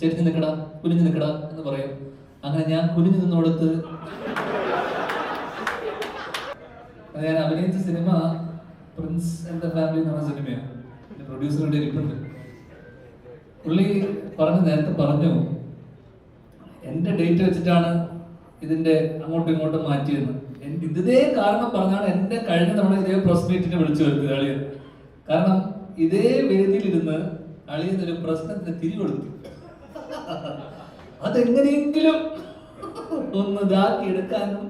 ചെരിഞ്ഞു നിൽക്കടാ കുനിഞ്ഞു നിൽക്കടാ എന്ന് പറയും. അങ്ങനെ ഞാൻ കുനിഞ്ഞു നിന്നോടത്ത് ഞാൻ അഭിനയിച്ച cinema prince and the family എന്ന് പറഞ്ഞ സിനിമയാണ് പ്രൊഡ്യൂസറുടെ ഇരിപ്പുണ്ട്. പുള്ളി പറഞ്ഞു നേരത്തെ പറഞ്ഞു എന്റെ ഡേറ്റ് വെച്ചിട്ടാണ് ഇതിന്റെ അങ്ങോട്ടും ഇങ്ങോട്ടും മാറ്റിയെന്ന്. ഇതേ കാരണം പറഞ്ഞാണ് എന്റെ കഴിഞ്ഞ തവണ ഇതേ പ്രസ് മീറ്റിനെ വിളിച്ചു വരുന്നത് അളിയൻ. കാരണം ഇതേ വേദിയിലിരുന്ന് അളിയൻ ഒരു പ്രശ്നത്തിന് തിരികൊടുത്തു. അതെങ്ങനെയെങ്കിലും ഒന്ന് ഇതാക്കി എടുക്കാനും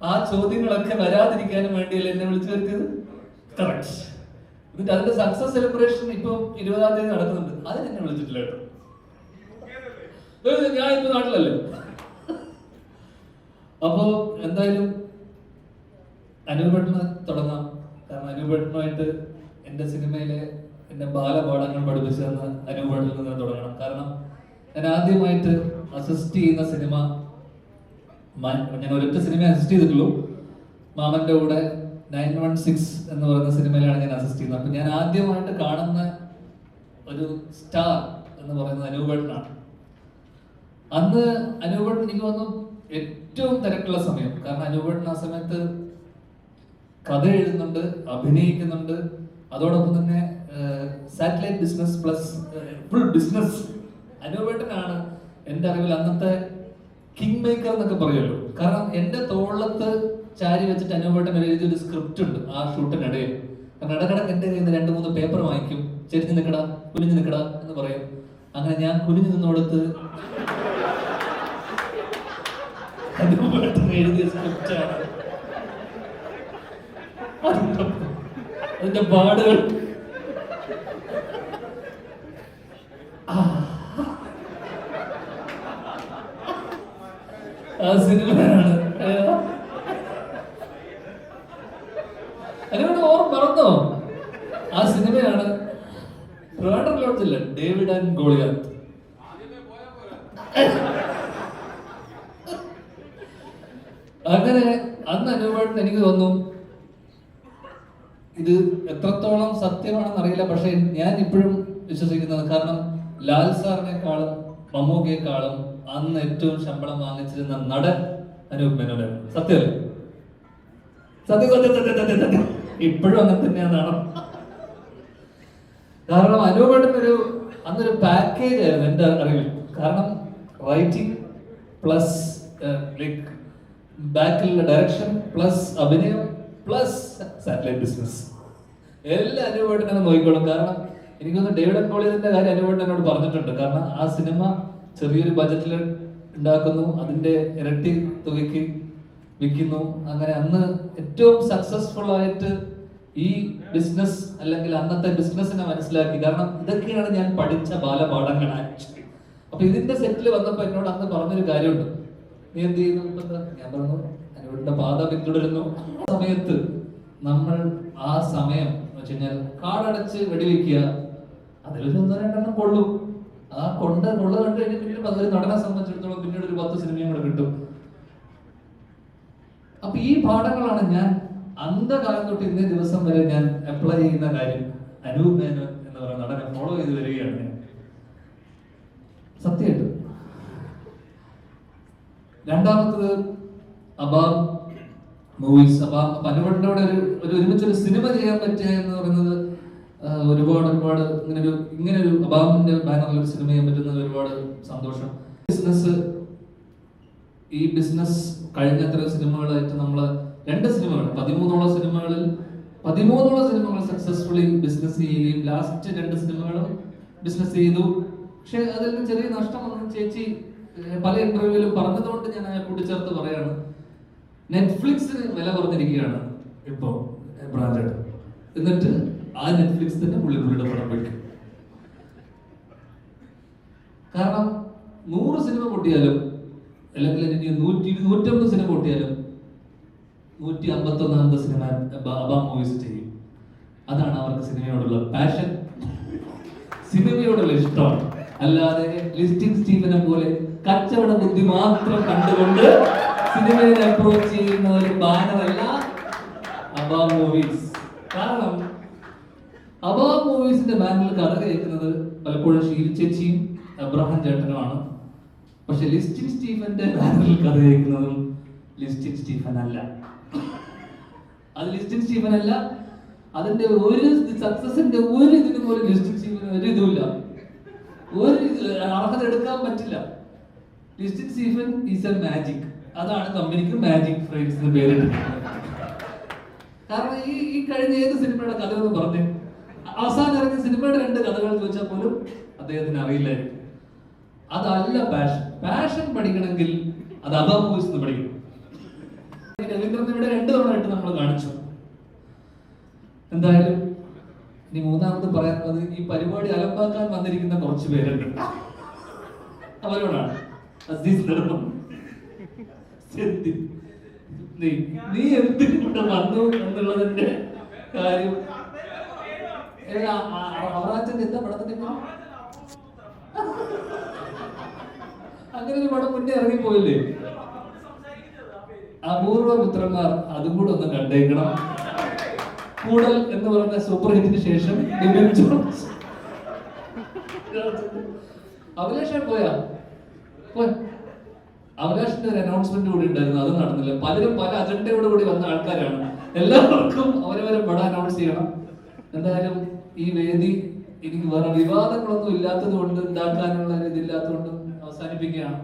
ആ ചോദ്യങ്ങളൊക്കെ വരാതിരിക്കാനും വേണ്ടിയല്ലേ എന്നെ വിളിച്ചു വരുത്തിയത്? കറക്റ്റ് എന്നിട്ട് അതിന്റെ സക്സസ് സെലിബ്രേഷൻ ഇപ്പൊ ഇരുപതാം തീയതി നടക്കുന്നുണ്ട്. അതിന് എന്നെ വിളിച്ചിട്ടില്ല കേട്ടോ. ഞാൻ ഇപ്പൊ നാട്ടിലല്ലേ? അപ്പോ എന്തായാലും അനുഭവം തുടങ്ങാം. കാരണം അനുഭവമായിട്ട് എന്റെ സിനിമയിലെ എന്റെ ബാലപാഠങ്ങൾ പഠിപ്പിച്ചു തന്ന അനുപെട്ടിൽ നിന്ന് തുടങ്ങണം. കാരണം ഞാൻ ആദ്യമായിട്ട് അസിസ്റ്റ് ചെയ്യുന്ന സിനിമ ഞാൻ ഒരൊറ്റ സിനിമ അസിസ്റ്റ് ചെയ്തിട്ടുള്ളൂ. മാമന്റെ കൂടെ നയൻ വൺ സിക്സ് എന്ന് പറയുന്ന സിനിമയിലാണ് ഞാൻ അസിസ്റ്റ് ചെയ്യുന്നത്. അപ്പൊ ഞാൻ ആദ്യമായിട്ട് കാണുന്ന ഒരു സ്റ്റാർ എന്ന് പറയുന്നത് അനൂപേട്ടനാണ് അന്ന് അനൂപേട്ടൻ എനിക്ക് വന്നു ഏറ്റവും തിരക്കുള്ള സമയം. കാരണം അനൂപേട്ടൻ ആ സമയത്ത് കഥ എഴുതുന്നുണ്ട് അഭിനയിക്കുന്നുണ്ട്. അതോടൊപ്പം തന്നെ satellite business plus full business അനൂപേട്ടനാണ് എന്റെ അറിവിൽ അന്നത്തെ കിങ് മേക്കർ എന്നൊക്കെ പറയുമല്ലോ. കാരണം എന്റെ തോളത്ത് ചാരി വെച്ചിട്ട് അനൂപേട്ടൻ എഴുതിയ ഒരു സ്ക്രിപ്റ്റ് ഉണ്ട് ആ ഷൂട്ടിനിടയിൽ കാരണം ഇടക്കിടക്ക് എന്റെ കയ്യിൽ നിന്ന് രണ്ട് മൂന്ന് പേപ്പർ വാങ്ങിക്കും. ചെരിഞ്ഞു നിൽക്കടാ കുനിഞ്ഞ് നിൽക്കടാ എന്ന് പറയും. അങ്ങനെ ഞാൻ കുനിഞ്ഞ് നിന്നോടത്ത് അനുപേട്ടൻ എഴുതിയ സ്ക്രിപ്റ്റാണ് അതിന്റെ പാടുകൾ ആ. ആ സിനിമയാണ്. അതിനോട് ഓർമ്മ മറന്നോ? ആ സിനിമയാണ് ട്രിവാൻഡ്രം ലോഡ്ജില്ല ഡേവിഡ് ആൻഡ് ഗോളിയാത്ത്. അങ്ങനെ അന്ന് അനുഭവം എനിക്ക് തോന്നുന്നു ഇത് എത്രത്തോളം സത്യമാണെന്ന് അറിയില്ല പക്ഷെ ഞാൻ ഇപ്പോഴും വിശ്വസിക്കുന്നത് കാരണം ലാൽ സാറിനെക്കാളും മമ്മൂക്കയെക്കാളും അന്ന് ഏറ്റവും ശമ്പളം വാങ്ങിച്ചിരുന്ന നടൻ അനൂപ് മേനോനാണ് സത്യം സത്യം സത്യം സത്യം സത്യം ഇപ്പോഴും അങ്ങനെ തന്നെയാണ് കാരണം അനൂപേട്ടൻ ഒരു അന്നൊരു പാക്കേജ് ആയിരുന്നു എന്റെ അറിവിൽ. കാരണം റൈറ്റിംഗ് പ്ലസ് ലൈക്ക് ബാക്കിലുള്ള ഡയറക്ഷൻ പ്ലസ് അഭിനയം പ്ലസ് സാറ്റലൈറ്റ് ബിസിനസ് എല്ലാം അനുപേട്ടനെ നോക്കിക്കോളും കാരണം എനിക്കൊന്ന് ഡേവിഡ് കോളേജിന്റെ കാര്യം അനുഭവം എന്നോട് പറഞ്ഞിട്ടുണ്ട്. കാരണം ആ സിനിമ ചെറിയൊരു ബജറ്റിൽ ഉണ്ടാക്കുന്നു അതിന്റെ ഇരട്ടി തുകയ്ക്ക് വിൽക്കുന്നു. അങ്ങനെ അന്ന് ഏറ്റവും സക്സസ്ഫുൾ ആയിട്ട് ഈ ബിസിനസ് അല്ലെങ്കിൽ അന്നത്തെ ബിസിനസ്സിനെ മനസ്സിലാക്കി. കാരണം ഇതൊക്കെയാണ് ഞാൻ പഠിച്ച ബാലപാഠങ്ങൾ ആക്ച്വലി അപ്പൊ ഇതിന്റെ സെറ്റിൽ വന്നപ്പോ എന്നോട് അന്ന് പറഞ്ഞൊരു കാര്യമുണ്ട്. നീ എന്ത് ചെയ്യുന്നു? ഞാൻ പറഞ്ഞു അനുവിന്റെ പാത പിന്തുടരുന്നു. ആ സമയത്ത് നമ്മൾ ആ സമയം വെച്ച് കാടടച്ച് വെടിവെക്കുക അതിലൊരു ഒന്നോ രണ്ടെണ്ണം കൊള്ളും. ആ കൊണ്ട് കൊള്ള കണ്ടു കഴിഞ്ഞാൽ പിന്നീട് അതൊരു നടനെ സംബന്ധിച്ചിടത്തോളം പിന്നീട് ഒരു പത്ത് സിനിമയും കൂടെ കിട്ടും. അപ്പൊ ഈ പാഠങ്ങളാണ് ഞാൻ അന്ധകാലം തൊട്ട് ഇന്നേ ദിവസം വരെ ഞാൻ അപ്ലൈ ചെയ്യുന്ന കാര്യം. അനൂപ് മേനോൻ എന്ന് പറയുന്ന നടനെ ഫോളോ ചെയ്ത് വരികയാണ് ഞാൻ. സത്യമായിട്ട്. രണ്ടാമത്തത് അബാം മൂവീസ് അബാം അനുപണ്ടോടെ ഒരു ഒരു ഒരുമിച്ചൊരു സിനിമ ചെയ്യാൻ പറ്റുക എന്ന് പറയുന്നത് ഒരുപാട് ഒരുപാട് ഇങ്ങനെ ഒരു ഇങ്ങനെ ഒരു അബാമിന്റെ ബാനറിൽ ഒരു സിനിമ ചെയ്യാൻ പറ്റുന്നത് ഒരുപാട് സന്തോഷം. ബിസിനസ് ഈ ബിസിനസ് കഴിഞ്ഞ എത്ര സിനിമകളായിട്ട് നമ്മൾ രണ്ട് സിനിമകൾ പതിമൂന്നോളം സിനിമകളിൽ പതിമൂന്നോളം സിനിമകൾ സക്സസ്ഫുള്ളി ബിസിനസ് ചെയ്യുകയും ലാസ്റ്റ് രണ്ട് സിനിമകളും ബിസിനസ് ചെയ്തു. പക്ഷെ അതിൽ നിന്ന് ചെറിയ നഷ്ടം വന്നു ചേച്ചി പല ഇന്റർവ്യൂവിലും പറഞ്ഞതുകൊണ്ട് ഞാൻ കൂട്ടിച്ചേർത്ത് പറയാണ്. നെറ്റ്ഫ്ലിക്സിന് വില കുറഞ്ഞിരിക്കുകയാണ് ഇപ്പോൾ ബ്രാൻഡഡ് എന്നിട്ട് ആ നെറ്റ്ഫ്ലിക്സ് തന്നെ പുള്ളി പുള്ളിയുടെ പടം വെക്കും കാരണം നൂറ് സിനിമ പൊട്ടിയാലും അല്ലെങ്കിൽ എനിക്ക് നൂറ്റി നൂറ്റമ്പത് സിനിമ പൊട്ടിയാലും നൂറ്റി അമ്പത്തി ഒന്നാമത്തെ സിനിമ അബാം മൂവീസ് ചെയ്യും. അതാണ് അവർക്ക് സിനിമയോടുള്ള പാഷൻ സിനിമയോടുള്ള ഇഷ്ടമാണ് അല്ലാതെ ലിസ്റ്റിംഗ് സ്റ്റീഫനെ പോലെ കച്ചവട ബുദ്ധി മാത്രം കണ്ടുകൊണ്ട് സിനിമയെ അപ്രോച്ച് ചെയ്യുന്ന ഒരു ബാനറല്ല അബാം മൂവീസ് കാരണം അബാം മൂവീസിന്റെ ബാനറിൽ കഥ കേൾക്കുന്നത് പലപ്പോഴും ഷീൽ ചേച്ചിയും എബ്രഹാം ചേട്ടനുമാണ്. പക്ഷെ ലിസ്റ്റിൻ സ്റ്റീഫന്റെ ബാനറിൽ കഥ കേൾക്കുന്നതും ലിസ്റ്റിൻ സ്റ്റീഫൻ അല്ല. അത് ലിസ്റ്റിൻ സ്റ്റീഫൻ അല്ല. അതിന്റെ ഒരു സക്സസിന്റെ ഒരു ഇതിന് പോലും ലിസ്റ്റിൻ സ്റ്റീഫൻ ഒരു ഇതുമില്ല. ഒരു അർഹത എടുക്കാൻ പറ്റില്ല. Listin Stephen is a magic അതാണ് കമ്പനിക്ക് മാജിക് ഫ്രെയിംസ് എന്ന് പേരിട്ടിട്ടുള്ളത് കാരണം ഈ ഈ കഴിഞ്ഞ ഏത് സിനിമയുടെ കഥ എന്ന് പറഞ്ഞ് അവസാനം ഇറങ്ങിയ സിനിമയുടെ രണ്ട് കഥകൾ ചോദിച്ചാൽ പോലും അദ്ദേഹത്തിന് അറിയില്ലായിരിക്കും. അതല്ല പാഷൻ പാഷൻ പഠിക്കണമെങ്കിൽ അത് അതാ എന്ന് പഠിക്കണം. രവീന്ദ്രൻ ഇവിടെ രണ്ടു തവണയായിട്ട് നമ്മൾ കാണിച്ചു. എന്തായാലും ഇനി മൂന്നാമത് പറയാനുള്ളത് ഈ പരിപാടി അലമ്പാക്കാൻ വന്നിരിക്കുന്ന കുറച്ച് പേരുണ്ട്. അവരോടാണ്. അസീസ് നീ നീ വന്നു എന്നുള്ളതിന്റെ കാര്യം അങ്ങനെ ഒരു പടം മുന്നേ ഇറങ്ങിപ്പോയില്ലേ? അപൂർവ പുത്രന്മാർ അതും കൂടെ ഒന്ന് കണ്ടേക്കണം. കൂടൽ എന്ന് പറയുന്ന സൂപ്പർ ഹിറ്റിന് ശേഷം അഭിലാഷ പോയാ? അവകാശത്തിന്റെ ഒരു അനൗൺസ്മെന്റ് കൂടി ഉണ്ടായിരുന്നു അത് നടന്നില്ല. പലരും പല അജണ്ടയോട് കൂടി വന്ന ആൾക്കാരാണ്. എല്ലാവർക്കും അവരവരെ പടം അനൗൺസ് ചെയ്യണം. എന്തായാലും ഈ വേദി എനിക്ക് വേറെ വിവാദങ്ങളൊന്നും ഇല്ലാത്തത് കൊണ്ട് ഉണ്ടാക്കാനുള്ള ഇതില്ലാത്തതുകൊണ്ട് അവസാനിപ്പിക്കുകയാണ്.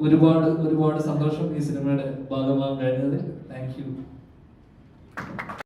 ഒരുപാട് ഒരുപാട് സന്തോഷം ഈ സിനിമയുടെ ഭാഗമാകാൻ കഴിഞ്ഞതിൽ. Thank you